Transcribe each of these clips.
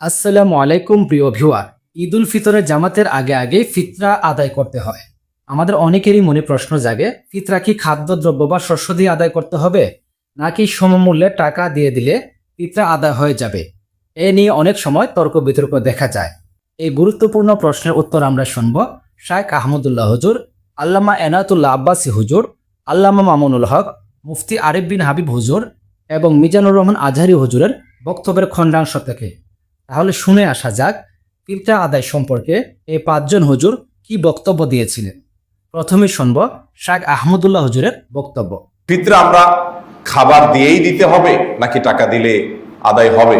আসসালামু আলাইকুম প্রিয় ভিউয়ার। ঈদ উল ফিতরের জামাতের আগে আগে ফিতরা আদায় করতে হয়। আমাদের অনেকেরই মনে প্রশ্ন জাগে, ফিতরা কি খাদ্যদ্রব্য বা শস্য দিয়ে আদায় করতে হবে, নাকি সমমূল্যে টাকা দিয়ে দিলে ফিতরা আদায় হয়ে যাবে? এ নিয়ে অনেক সময় তর্ক বিতর্ক দেখা যায়। এই গুরুত্বপূর্ণ প্রশ্নের উত্তর আমরা শুনব শায়েখ আহমদুল্লাহ হুজুর, আল্লামা এনাতুল্লাহ আব্বাসী হুজুর, আল্লামা মামুনুল হক, মুফতি আরিফ বিন হাবিব হুজুর এবং মিজানুর রহমান আজহারি হুজুরের বক্তব্যের খণ্ডাংশ থেকে। তাহলে শুনে আসা যাক ফিতরা আদায় সম্পর্কে এই পাঁচজন হুজুর কি বক্তব্য দিয়েছিলেন। প্রথমে শুনব শাহ আহমদুল্লাহ হুজুরের বক্তব্য। ফিতরা আমরা খাবার দিয়েই দিতে হবে নাকি টাকা দিলে আদায় হবে?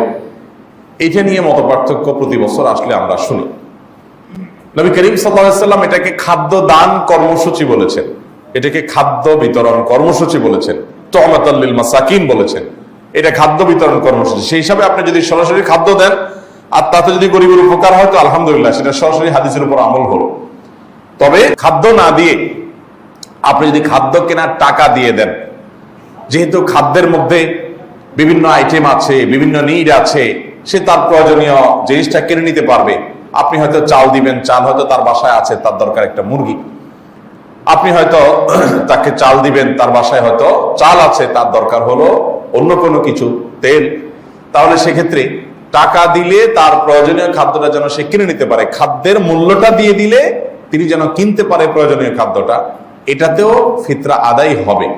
এটা নিয়ে মত পার্থক্য প্রতি বছর আসলে আমরা শুনি। নবী করিম সাল্লাম এটাকে খাদ্য দান কর্মসূচি বলেছেন। এটাকে খাদ্য বিতরণ কর্মসূচি বলেছেন। তহমাতাল্লিল মাসাকিন বলেছেন। এটা খাদ্য বিতরণ কর্মসূচি। সেই হিসাবে আপনি যদি সরাসরি খাদ্য দেন আর তাতে যদি গরিবের উপকার হয় তো আলহামদুলিল্লাহ, সেটা সরাসরি হাদিসের উপর আমল হলো। তবে খাদ্য না দিয়ে আপনি যদি খাদ্য কেনার টাকা দিয়ে দেন, যেহেতু খাদ্যের মধ্যে বিভিন্ন আইটেম আছে, বিভিন্ন নিড আছে, সে তার প্রয়োজনীয় জিনিসটা কিনে নিতে পারবে। আপনি হয়তো চাল দিবেন, চাল হয়তো তার বাসায় আছে, তার দরকার একটা মুরগি। আপনি হয়তো তাকে চাল দিবেন, তার বাসায় হয়তো চাল আছে, তার দরকার হলো অন্য কোনো কিছু, তেল। তাহলে সেক্ষেত্রে টাকা দিলে তার প্রয়োজনীয় খাদ্যটা যেন সে কিনে নিতে পারে। খাদ্যের মূল্যটা দিয়ে দিলে তিনি যেন কিনতে পারে প্রয়োজনীয় খাদ্যটা। এটাতেও ফিতরা আদায় হবে।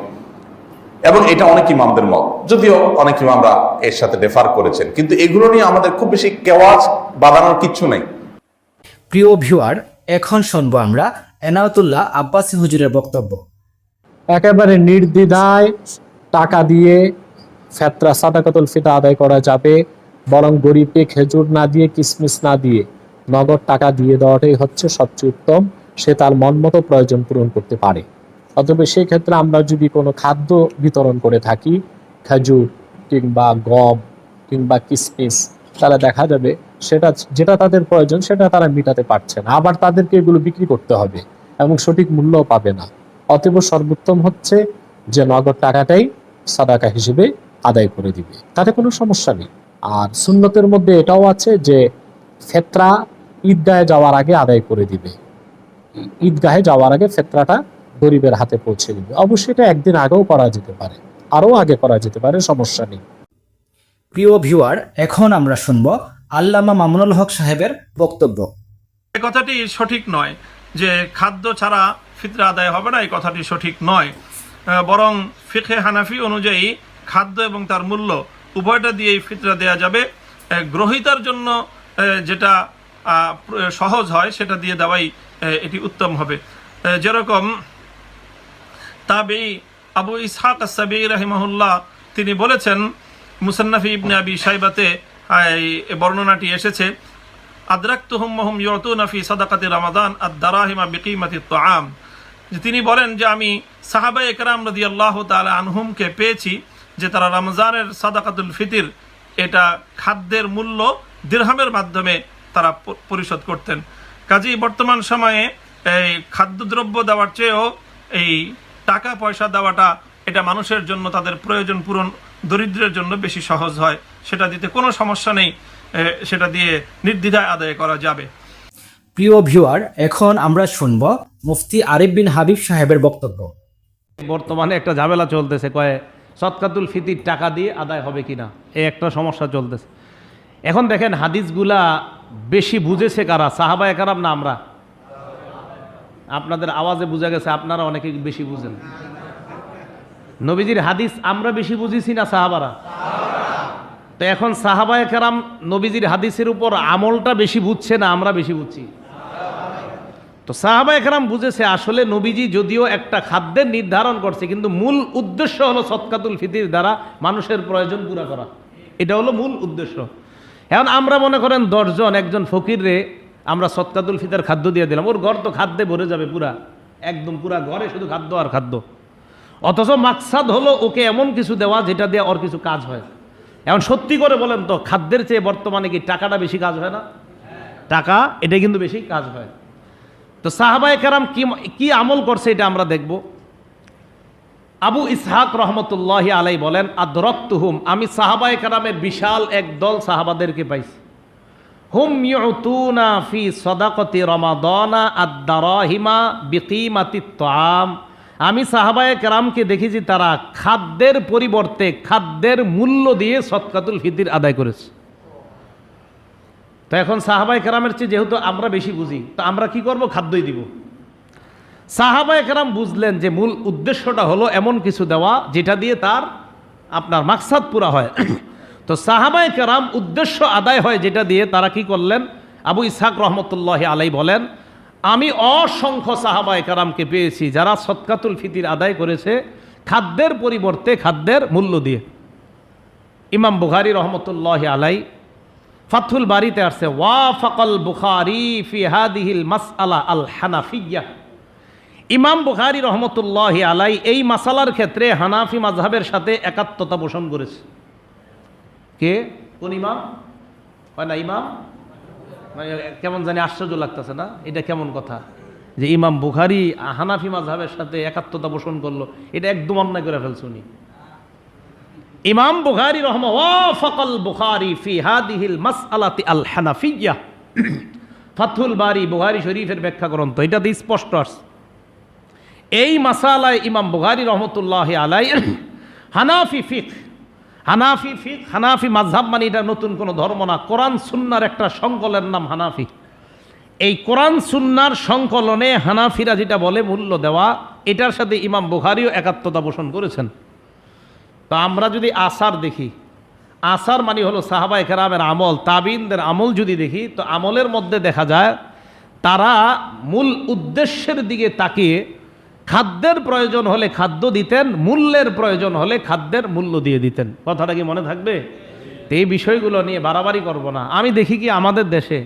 এবং এটা অনেক ইমামদের মত। যদিও অনেক ইমামরা এর সাথে রেফার করেছেন। কিন্তু এগুলো নিয়ে আমাদের খুব বেশি কেওয়াজ বাঁধানোর কিচ্ছু নেই। প্রিয় ভিউয়ার এখন শুনব আমরা এনায়তুল্লাহ আব্বাসী হুজুরের বক্তব্য। একেবারে নির্দ্বিধায় টাকা দিয়ে ফেতরা সাদাকাতুল ফিতা আদায় করা যাবে। বরং গরিবকে খেজুর না দিয়ে, কিসমিস না দিয়ে, নগদ টাকা দিয়ে দেওয়াটাই হচ্ছে সবচেয়ে উত্তম। সে তার মন মতো প্রয়োজন পূরণ করতে পারে। অতএব সেই ক্ষেত্রে আমরা যদি কোনো খাদ্য বিতরণ করে থাকি, খেজুর কিংবা গম কিংবা কিসমিস, তাহলে দেখা যাবে সেটা, যেটা তাদের প্রয়োজন সেটা তারা মেটাতে পারছে না। আবার তাদেরকে এগুলো বিক্রি করতে হবে এবং সঠিক মূল্যও পাবে না। অতএব সর্বোত্তম হচ্ছে যে নগদ টাকাটাই সাদাকা হিসেবে আদায় করে দিবে। তাতে কোনো সমস্যা নেই। আর সুন্নতের মধ্যে এটাও আছে যে ফেতরা ঈদগাহে যাওয়ার আগে আদায় করে দিবে। ঈদগাহে যাওয়ার আগে ফেতরাটা গরিবের হাতে পৌঁছে দিবে। অবশ্যই এটা একদিন আগেও করা যেতে পারে। আরও আগে করা যেতে পারে সমস্যা নেই। প্রিয় ভিউয়ার এখন আমরা শুনব আল্লামা মামুনুল হক সাহেবের বক্তব্য। এ কথাটি সঠিক নয় যে খাদ্য ছাড়া ফিতরা আদায় হবে না এই কথাটি সঠিক নয়। বরং ফিখে হানাফি অনুযায়ী খাদ্য এবং তার মূল্য উভয়টা দিয়েই ফিতরা দেয়া যাবে। গ্রহিতার জন্য যেটা সহজ হয়, সেটা দিয়ে দেওয়াই এটি উত্তম হবে। যেরকম তাবেই আবু ইসহাক সাবি রাহিমাহুল্লাহ, তিনি বলেছেন, মুসান্নাফি ইবনে আবি সাইবাতে বর্ণনাটি এসেছে, আদরাক্তুহুম ওহুম ইউতুনা ফি সাদাকাতি রমাদান আদ-দারাহিমা বিকিমাতি তাআম। যে তিনি বলেন যে আমি সাহাবা একরাম রাদিয়াল্লাহু তাআলা আনহুমকে পেয়েছি যে তারা রমজানের সাদাকাতুল ফিতির এটা খাদ্যের মূল্য দিরহামের মাধ্যমে তারা পরিশোধ করতেন। কাজেই বর্তমান সময়ে এই খাদ্যদ্রব্য দেওয়ার চেয়েও এই টাকা পয়সা দেওয়াটা এটা মানুষের জন্য তাদের প্রয়োজন পূরণ দরিদ্রের জন্য বেশি সহজ হয়। সেটা দিতে কোনো সমস্যা নেই সেটা দিয়ে নির্দ্বিধায় আদায় করা যাবে। প্রিয় ভিউয়ার এখন আমরা শুনব মুফতি আরিফ বিন হাবিব সাহেবের বক্তব্য। বর্তমানে একটা ঝামেলা চলতেছে কয়ে সৎকাতুল ফিতির টাকা দিয়ে আদায় হবে কিনা? এই একটা সমস্যা চলতেছে। এখন দেখেন হাদিসগুলা বেশি বুঝেছে কারা? সাহাবা একারাম না আমরা? আপনাদের আওয়াজে বোঝা গেছে, আপনারা অনেকে বেশি বুঝেন। নবীজির হাদিস আমরা বেশি বুঝেছি না সাহাবারা? তো এখন সাহাবায় একরাম নবীজির হাদিসের উপর আমলটা বেশি বুঝছে না আমরা বেশি বুঝছি? তো সাহাবা একরাম বুঝেছে, আসলে নবীজি যদিও একটা খাদ্যের নির্ধারণ করছে, কিন্তু মূল উদ্দেশ্য হলো সৎকাতুল ফিতির দ্বারা মানুষের প্রয়োজন পুরা করা। এটা হলো মূল উদ্দেশ্য। এখন আমরা মনে করেন দশজন, একজন ফকিররে আমরা সৎকাতুল ফিতার খাদ্য দিয়ে দিলাম, ওর ঘর তো খাদ্যে ভরে যাবে পুরা, একদম পুরা ঘরে শুধু খাদ্য আর খাদ্য। অথচ মাকসাদ হলো ওকে এমন কিছু দেওয়া যেটা দিয়ে ওর কিছু কাজ হয়। এখন সত্যি করে বলেন তো, খাদ্যের চেয়ে বর্তমানে কি টাকাটা বেশি কাজ হয় না? টাকা, এটা কিন্তু বেশি কাজ হয়। তো সাহাবায়ে কেরাম কি কি আমল করছে এটা আমরা দেখব। আবু ইসহাক রহমতুল্লাহ আলাই বলেন, আদরক্তুহুম আমি সাহাবায়ে কেরামের বিশাল এক দল সাহাবাদেরকে পাইছি। হুম ইউতুনা ফি সদাকতি রমাদনা আদ-দারাহিমা বিকিমাতি তাম আমি সাহাবায়ে কেরামকে দেখেছি তারা খাদ্যের পরিবর্তে খাদ্যের মূল্য দিয়ে সৎকাতুল ফিতির আদায় করেছে। তো এখন সাহাবায়ে কেরামের চেয়ে যেহেতু আমরা বেশি বুঝি, তো আমরা কি করব? খাদ্যই দিব। সাহাবায়ে কেরাম বুঝলেন যে মূল উদ্দেশ্যটা হলো এমন কিছু দেওয়া যেটা দিয়ে তার আপনার মাকসাদ পুরা হয়। তো সাহাবায়ে কেরাম উদ্দেশ্য আদায় হয় যেটা দিয়ে তারা কি করলেন? আবু ইসহাক রহমতুল্লাহ আলাই বলেন, আমি অসংখ্য সাহাবায়ে কেরামকে পেয়েছি যারা সৎকাতুল ফিতির আদায় করেছে খাদ্যের পরিবর্তে খাদ্যের মূল্য দিয়ে। ইমাম বুখারি রহমতুল্লাহ আলাই ফাথুল বাড়িতে আসছে ওয়া ফকল বুখারি ফি হাদিহিল মাসআলা আল হানাফিয়া। ইমাম বুখারি রহমতুল্লাহ আলাই এই মাসালার ক্ষেত্রে হানাফি মাজহাবের সাথে একাত্মতা পোষণ করেছে। কে? কোন ইমাম? হয় না ইমাম? মানে কেমন জানি আশ্চর্য লাগতেছে না? এটা কেমন কথা? যে ইমাম বুখারি হানাফি মাজহাবের সাথে একাত্মতা পোষণ করল, এটা একদম অন্যায় করে ফেলছে উনি। ইমাম বুখারি রহম ফকল বুখারি ফি হাদিহিল মাসআলাতি আল হানাফিয়া ফাথুল বারি বুখারি শরীফের ব্যাখ্যা গ্রন্থ। এটাতে স্পষ্ট আসছে। এই মাসালায় ইমাম বুখারি রহমতুল্লাহ আলাই হানাফি ফিক। হানাফি ফিক, হানাফি মাঝহাব মানে এটা নতুন কোনো ধর্ম না। কোরআন সুন্নার একটা সংকলনের নাম হানাফি। এই কোরআন সুন্নার সংকলনে হানাফিরা যেটা বলে, মূল্য দেওয়া, এটার সাথে ইমাম বুখারিও একাত্মতা পোষণ করেছেন। তো আমরা যদি আসার দেখি, আসার মানে হলো সাহাবা একরামের আমল, তাবিনদের আমল যদি দেখি, তো আমলের মধ্যে দেখা যায় তারা মূল উদ্দেশ্যের দিকে তাকিয়ে খাদ্যের প্রয়োজন হলে খাদ্য দিতেন, মূল্যের প্রয়োজন হলে খাদ্যের মূল্য দিয়ে দিতেন। কথাটা কি মনে থাকবে? তো এই বিষয়গুলো নিয়ে বাড়াবাড়ি করব না। আমি দেখি কি আমাদের দেশে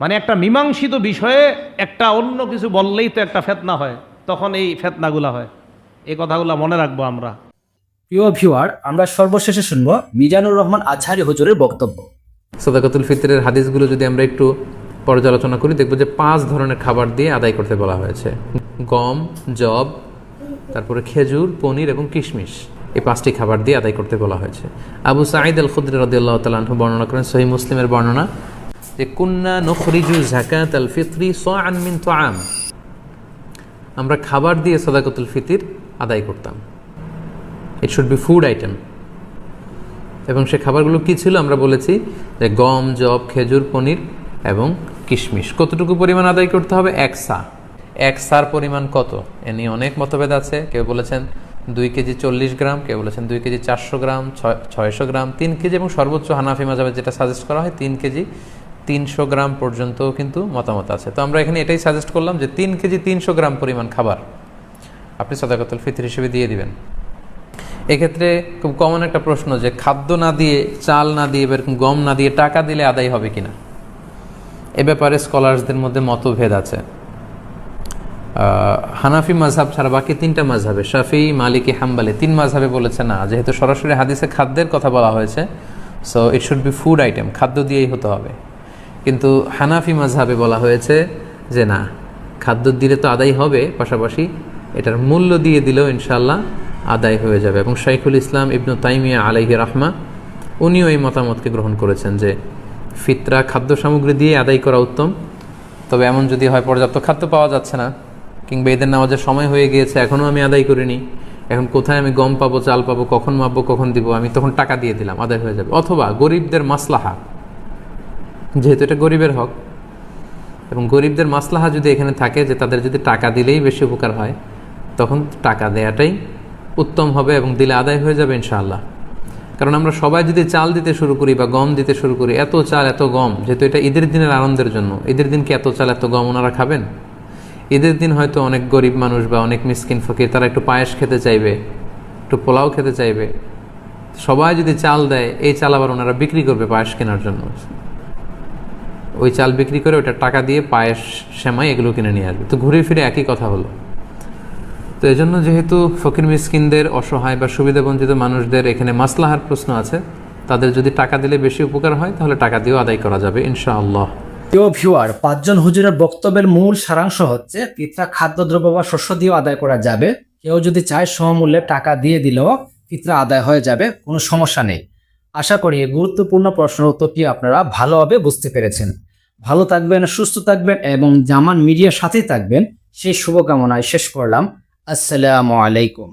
মানে একটা মীমাংসিত বিষয়ে একটা অন্য কিছু বললেই তো একটা ফেতনা হয়, তখন এই ফেতনাগুলা হয়। এই কথাগুলো মনে রাখব আমরা। প্রিয় ভিউয়ার আমরা সর্বশেষে শুনব মিজানুর রহমান আজহারি হুজুরের বক্তব্য। সদাকাতুল ফিতরের হাদিসগুলো যদি আমরা একটু পর্যালোচনা করি, দেখব যে পাঁচ ধরনের খাবার দিয়ে আদায় করতে বলা হয়েছে। গম, জব, তারপরে খেজুর, পনির এবং কিশমিশ। এই পাঁচটি খাবার দিয়ে আদায় করতে বলা হয়েছে। আবু সাঈদ আল খুদ্র রদিয়াল্লাহ বর্ণনা করেন সহি মুসলিমের বর্ণনা যে, কুন্না নখরিজু জাকাত আল ফিতরি সাআন মিন তাআম। আমরা খাবার দিয়ে সদাকাতুল ফিতির আদায় করতাম। It should be food item এবং সে খাবারগুলো কী ছিল? আমরা বলেছি যে গম জব খেজুর, পনির এবং কিশমিশ। কতটুকু পরিমাণ আদায় করতে হবে? এক সা। এক সার পরিমাণ কত? এ নিয়ে অনেক মতভেদ আছে। কেউ বলেছেন দুই কেজি চল্লিশ গ্রাম, কেউ বলেছেন দুই কেজি চারশো গ্রাম, ছয়, ছয়শো গ্রাম, তিন কেজি এবং সর্বোচ্চ হানাফি মাজাবে যেটা সাজেস্ট করা হয়, তিন কেজি তিনশো গ্রাম পর্যন্তও কিন্তু মতামত আছে। তো আমরা এখানে এটাই সাজেস্ট করলাম যে তিন কেজি তিনশো গ্রাম পরিমাণ খাবার আপনি সদাকতুল ফিতর হিসেবে দিয়ে দিবেন। এক্ষেত্রে খুব কমন একটা প্রশ্ন যে খাদ্য না দিয়ে, চাল না দিয়ে এরকম গম না দিয়ে টাকা দিলে আদায় হবে কিনা? এ ব্যাপারে স্কলার্সদের মধ্যে মতভেদ আছে। হানাফি মাঝহাব ছাড়া বাকি তিনটা মাঝহাবে শাফি, মালিকি, হাম্বালি, তিন মাঝহাবে বলেছে না, যেহেতু সরাসরি হাদিসে খাদ্যের কথা বলা হয়েছে so it should be food item খাদ্য দিয়েই হতে হবে। কিন্তু হানাফি মাঝহাবে বলা হয়েছে যে না, খাদ্য দিলে তো আদায় হবে, পাশাপাশি এটার মূল্য দিয়ে দিলেও ইনশাল্লাহ আদায় হয়ে যাবে। এবং শাইখুল ইসলাম ইবনু তাইমিয়া আলাইহি রাহমা, উনিও এই মতামতকে গ্রহণ করেছেন যে, ফিতরা খাদ্য সামগ্রী দিয়ে আদায় করা উত্তম। তবে এমন যদি হয়, পর্যাপ্ত খাদ্য পাওয়া যাচ্ছে না, কিংবা এদের নামাজের সময় হয়ে গিয়েছে, এখনও আমি আদায় করিনি, এখন কোথায় আমি গম পাবো, চাল পাবো, কখন মাপবো, কখন দিব, আমি তখন টাকা দিয়ে দিলাম, আদায় হয়ে যাবে। অথবা গরিবদের মাসলাহা, যেহেতু এটা গরিবের হক, এবং গরিবদের মাসলাহা যদি এখানে থাকে যে, তাদের যদি টাকা দিলেই বেশি উপকার হয়, তখন টাকা দেয়াটাই উত্তম হবে এবং দিলে আদায় হয়ে যাবে ইনশাআল্লাহ। কারণ আমরা সবাই যদি চাল দিতে শুরু করি বা গম দিতে শুরু করি, এত চাল, এত গম, যেহেতু এটা ঈদের দিনের আনন্দের জন্য, ঈদের দিন কি এত চাল, এত গম ওনারা খাবেন? ঈদের দিন হয়তো অনেক গরিব মানুষ বা অনেক মিসকিন ফকির, তারা একটু পায়েস খেতে চাইবে, একটু পোলাও খেতে চাইবে। সবাই যদি চাল দেয়, এই চাল আবার ওনারা বিক্রি করবে পায়েস কেনার জন্য। ওই চাল বিক্রি করে ওটা টাকা দিয়ে পায়েস, সেমাই এগুলো কিনে নিয়ে আসবে। তো ঘুরে ফিরে একই কথা হলো। তো এই জন্য যেহেতু ফকির মিসকিনদের অসহায় বা সুবিধাবঞ্চিত মানুষদের এখানে মাসলাহার প্রশ্ন আছে, তাদের যদি টাকা দিলে বেশি উপকার হয়, তাহলে টাকা দিয়েও আদায় করা যাবে, ইনশাআল্লাহ। প্রিয় ভিউয়ার পাঁচজন হুজুরের বক্তব্যের মূল সারাংশ হচ্ছে ফিতরা খাদ্যদ্রব্য বা শস্য দিয়েও আদায় করা যাবে। কেউ যদি চায় সমমূল্যে টাকা দিয়ে দিলেও ফিতরা আদায় হয়ে যাবে, কোনো সমস্যা নেই। আশা করি গুরুত্বপূর্ণ প্রশ্নের উত্তরটি আপনারা ভালোভাবে বুঝতে পেরেছেন। ভালো থাকবেন, সুস্থ থাকবেন এবং জামান মিডিয়ার সাথেই থাকবেন। সেই শুভকামনায় শেষ করলাম। আসসালামু আলাইকুম